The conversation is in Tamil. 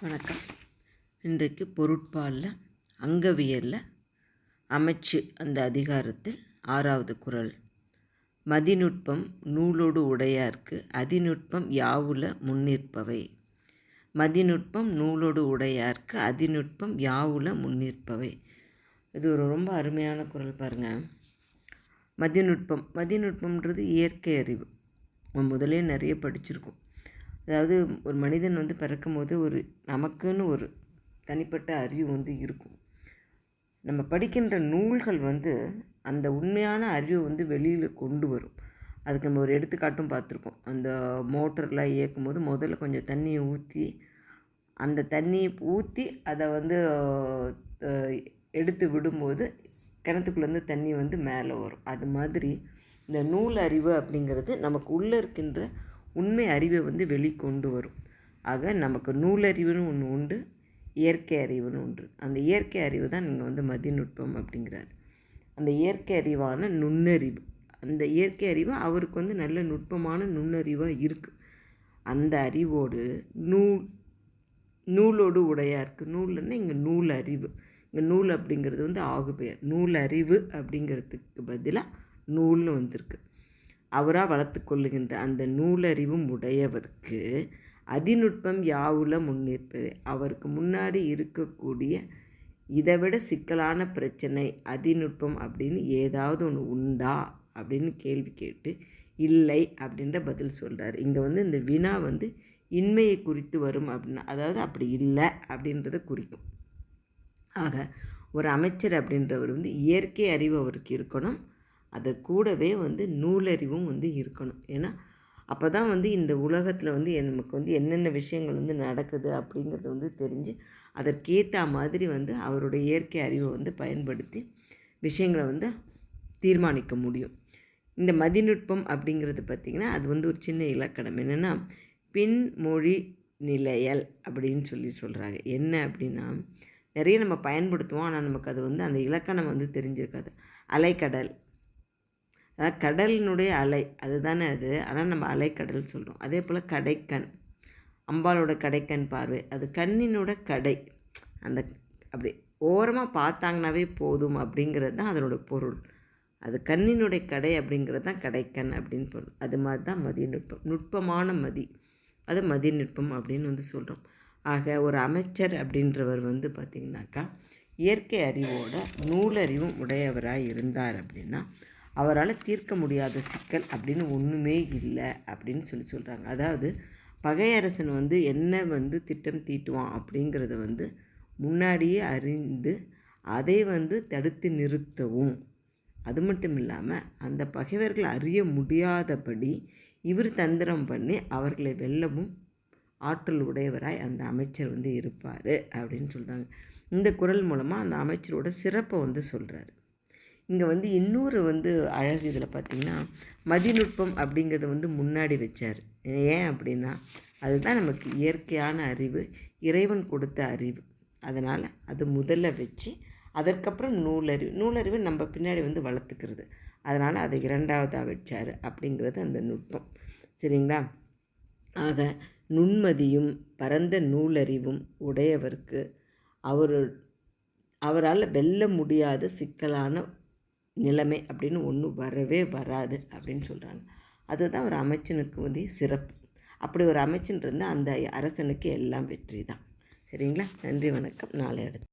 வணக்கம். இன்றைக்கு பொருட்பாலில் அங்கவியலில் அமைச்சு அந்த அதிகாரத்தில் ஆறாவது குறள் மதிநுட்பம் நூலோடு உடையார்க்கு அதிநுட்பம் யாவுல முன்னிற்பவை. மதிநுட்பம் நூலோடு உடையார்க்கு அதிநுட்பம் யாவுல முன்னிற்பவை. இது ஒரு ரொம்ப அருமையான குறள் பாருங்கள் மதிநுட்பம் மதிநுட்பம்ன்றது இயற்கை அறிவு. நம்ம முதலே நிறைய படிச்சிருக்கோம். அதாவது ஒரு மனிதன் வந்து பிறக்கும் போது ஒரு நமக்குன்னு ஒரு தனிப்பட்ட அறிவு வந்து இருக்கும். நம்ம படிக்கின்ற நூல்கள் வந்து அந்த உண்மையான அறிவை வந்து வெளியில் கொண்டு வரும். அதுக்கு நம்ம ஒரு எடுத்துக்காட்டும் பார்த்துருக்கோம். அந்த மோட்டர்லாம் இயக்கும் போது முதல்ல கொஞ்சம் தண்ணியை ஊற்றி அந்த தண்ணியை ஊற்றி அதை வந்து எடுத்து விடும்போது கிணத்துக்குள்ளேருந்து தண்ணி வந்து மேலே வரும். அது மாதிரி இந்த நூல் அறிவு அப்படிங்கிறது நமக்கு உள்ளே இருக்கின்ற உண்மை அறிவை வந்து வெளிக்கொண்டு வரும். ஆக நமக்கு நூலறிவுன்னு ஒன்று உண்டு இயற்கை அறிவுன்னு உண்டு. அந்த இயற்கை அறிவு தான் நீங்கள் வந்து மதிநுட்பம் அப்படிங்கிறாரு. அந்த இயற்கை அறிவான நுண்ணறிவு. அந்த இயற்கை அறிவு அவருக்கு வந்து நல்ல நுட்பமான நுண்ணறிவாக இருக்குது அந்த அறிவோடு நூல் நூலோடு இருக்குது நூல்னா இங்கே நூல் அறிவு இங்கே நூல் அப்படிங்கிறது வந்து ஆகு பெயர் நூல் அறிவு அப்படிங்கிறதுக்கு பதிலாக நூல்னு வந்திருக்கு. அவராக வளர்த்து கொள்ளுகின்ற அந்த நூலறிவும் உடையவருக்கு அதிநுட்பம் யாவுல முன்னிற்பது? அவருக்கு முன்னாடி இருக்கக்கூடிய இதை விட சிக்கலான பிரச்சனை அதிநுட்பம் அப்படின்னு ஏதாவது ஒன்று உண்டா? அப்படின்னு கேள்வி கேட்டு இல்லை அப்படின்ற பதில் சொல்கிறார் இங்கே வந்து இந்த வினா வந்து இன்மையை குறித்து வரும் அப்படின்னா அதாவது அப்படி இல்லை அப்படின்றத குறிக்கும். ஆக ஒரு அமைச்சர் அப்படின்றவர் வந்து இயற்கை அறிவு அவருக்கு இருக்கணும். அது கூடவே வந்து நூலறிவும் வந்து இருக்கணும். ஏன்னா அப்போ தான் வந்து இந்த உலகத்தில் வந்து நமக்கு வந்து என்னென்ன விஷயங்கள் வந்து நடக்குது அப்படிங்கிறத வந்து தெரிஞ்சு அதற்கேற்ற மாதிரி வந்து அவருடைய இயற்கை அறிவை வந்து பயன்படுத்தி விஷயங்களை வந்து தீர்மானிக்க முடியும். இந்த மதிநுட்பம் அப்படிங்கிறது பார்த்திங்கன்னா அது வந்து ஒரு சின்ன இலக்கணம். என்னென்னா பின்மொழி நிலையல் அப்படின்னு சொல்லி சொல்கிறாங்க என்ன அப்படின்னா நிறைய நம்ம பயன்படுத்துவோம் ஆனால் நமக்கு அது வந்து அந்த இலக்கணம் வந்து தெரிஞ்சிருக்காது. அலைக்கடல். கடலினுடைய அலை அதுதானே அது. ஆனால் நம்ம அலைக்கடல் சொல்கிறோம் அதே போல் கடைக்கண் அம்பாலோட கடைக்கண் பார்வை அது கண்ணினோட கடை. அந்த அப்படி ஓரமாக பார்த்தாங்கனாவே போதும் அப்படிங்கிறது தான் அதனோட பொருள். அது கண்ணினுடைய கடை அப்படிங்கிறது தான் கடைக்கண் அப்படின்னு பொருள். அது மாதிரி தான் மதிய நுட்பம். நுட்பமான மதி. அது மதிய நுட்பம் அப்படின்னு வந்து சொல்கிறோம் ஆக ஒரு அமைச்சர் அப்படின்றவர் வந்து பார்த்திங்கனாக்கா இயற்கை அறிவோட நூலறிவும் உடையவராக இருந்தார் அப்படின்னா அவரால் தீர்க்க முடியாத சிக்கல் அப்படின்னு ஒன்றுமே இல்லை அப்படின்னு சொல்லி சொல்கிறாங்க அதாவது பகையரசன் வந்து என்ன வந்து திட்டம் தீட்டுவான் அப்படிங்கிறத வந்து முன்னாடியே அறிந்து அதை வந்து தடுத்து நிறுத்தவும். அது மட்டும் இல்லாமல் அந்த பகைவர்கள் அறிய முடியாதபடி இவர் தந்திரம் பண்ணி அவர்களை வெல்லவும் ஆற்றல் உடையவராய் அந்த அமைச்சர் வந்து இருப்பார் அப்படின்னு சொல்கிறாங்க இந்த குரல் மூலமாக அந்த அமைச்சரோட சிறப்பை வந்து சொல்கிறாரு இங்கே வந்து இன்னொரு வந்து அழகு இதில் பார்த்திங்கன்னா மதிநுட்பம் அப்படிங்கிறத வந்து முன்னாடி வச்சார். ஏன் அப்படின்னா அதுதான் நமக்கு இயற்கையான அறிவு இறைவன் கொடுத்த அறிவு. அதனால் அது முதல்ல வச்சு அதற்கப்புறம் நூலறிவு. நூலறிவு நம்ம பின்னாடி வந்து வளர்த்துக்கிறது. அதனால் அதை இரண்டாவதாக வச்சார் அப்படிங்கிறது அந்த நுட்பம். சரிங்களா? ஆக நுண்மதியும் பரந்த நூலறிவும் உடையவருக்கு அவர் அவரால் வெல்ல முடியாத சிக்கலான நிலைமை அப்படின்னு ஒன்றும் வரவே வராது அப்படின்னு சொல்கிறாங்க அதுதான் ஒரு அமைச்சனுக்கு வந்து சிறப்பு. அப்படி ஒரு அமைச்சன் இருந்தால் அந்த அரசனுக்கு எல்லாம் வெற்றி தான் சரிங்களா? நன்றி வணக்கம். நாளை அடுத்து.